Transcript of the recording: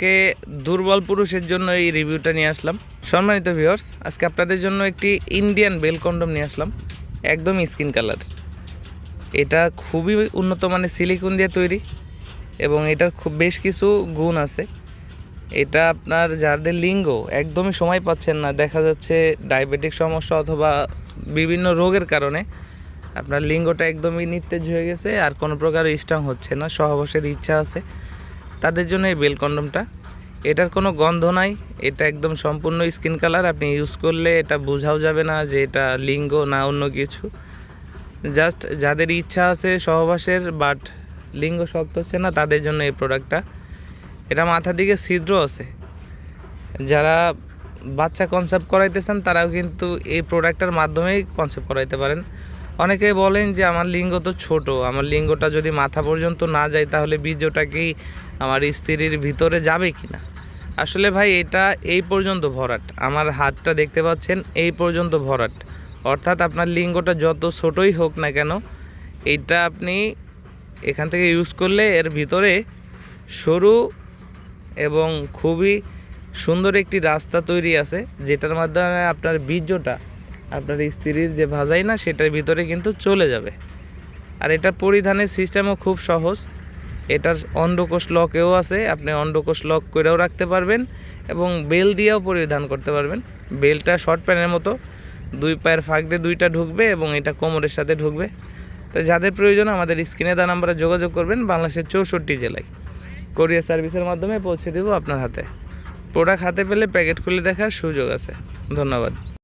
আজকে দুর্বল পুরুষের জন্য এই রিভিউটা নিয়ে আসলাম। সম্মানিত ভিউয়ার্স আজকে আপনাদের জন্য একটি ইন্ডিয়ান বেল কন্ডম নিয়ে আসলাম, একদম স্কিন কালার এটা খুবই উন্নত মানের সিলিকন দিয়ে তৈরি এবং এটার খুব বেশ কিছু গুণ আছে। এটা আপনার যাদের লিঙ্গ একদমই সময় পাচ্ছেন না, দেখা যাচ্ছে ডায়াবেটিক সমস্যা অথবা বিভিন্ন রোগের কারণে আপনার লিঙ্গটা একদমই নিস্তেজ হয়ে গেছে আর কোনো প্রকার স্ট্রং হচ্ছে না, সহবাসের ইচ্ছা আছে। তাদের জন্য এই বেল কন্ডমটা। এটার কোনো গন্ধ নাই, এটা একদম সম্পূর্ণ স্কিন কালার, আপনি ইউজ করলে এটা বোঝাও যাবে না যে এটা লিঙ্গ না অন্য কিছু। জাস্ট যাদের ইচ্ছা আছে সহবাসের, বাট লিঙ্গ শক্ত হচ্ছে না, তাদের জন্য এই প্রোডাক্টটা। এটা মাথার দিকে ছিদ্র আছে। যারা বাচ্চা কনসেপ্ট করাইতেছেন, তারাও কিন্তু এই প্রোডাক্টটার মাধ্যমেই কনসেপ্ট করাইতে পারেন। অনেকে বলেন যে আমার লিঙ্গ তো ছোট, আমার লিঙ্গটা যদি মাথা পর্যন্ত না যায় তাহলে বীর্যটা কি আমার স্ত্রীর ভিতরে যাবে কি না আসলে ভাই, এটা এই পর্যন্ত ভরাট। আমার হাতটা দেখতে পাচ্ছেন, এই পর্যন্ত ভরাট। অর্থাৎ আপনার লিঙ্গটা যত ছোটই হোক না কেন এইটা আপনি এখান থেকে ইউজ করলে এর ভিতরে সরু এবং খুবই সুন্দর একটি রাস্তা তৈরি আছে, যেটার মাধ্যমে আপনার বীর্যটা আপনার স্ত্রীর যে ভাজাই না, সেটার ভিতরে কিন্তু চলে যাবে। আর এটার পরিধানের সিস্টেমও খুব সহজ। এটার অন্ডকোষ লকেও আছে, আপনি অন্ডকোষ লক করেও রাখতে পারবেন এবং বেল দিয়েও পরিধান করতে পারবেন। বেলটা শর্ট প্যান্টের মতো, দুই পায়ের ফাঁক দিয়ে দুইটা ঢুকবে এবং এটা কোমরের সাথে ঢুকবে। তো যাদের প্রয়োজন, আমাদের স্ক্রিনে দেওয়া নাম্বারে যোগাযোগ করবেন, বাংলাদেশের চৌষট্টি জেলায়। কোরিয়ার সার্ভিসের মাধ্যমে পৌঁছে দেবো আপনার হাতে। প্রোডাক্ট হাতে পেলে প্যাকেট খুলে দেখার সুযোগ আছে। ধন্যবাদ।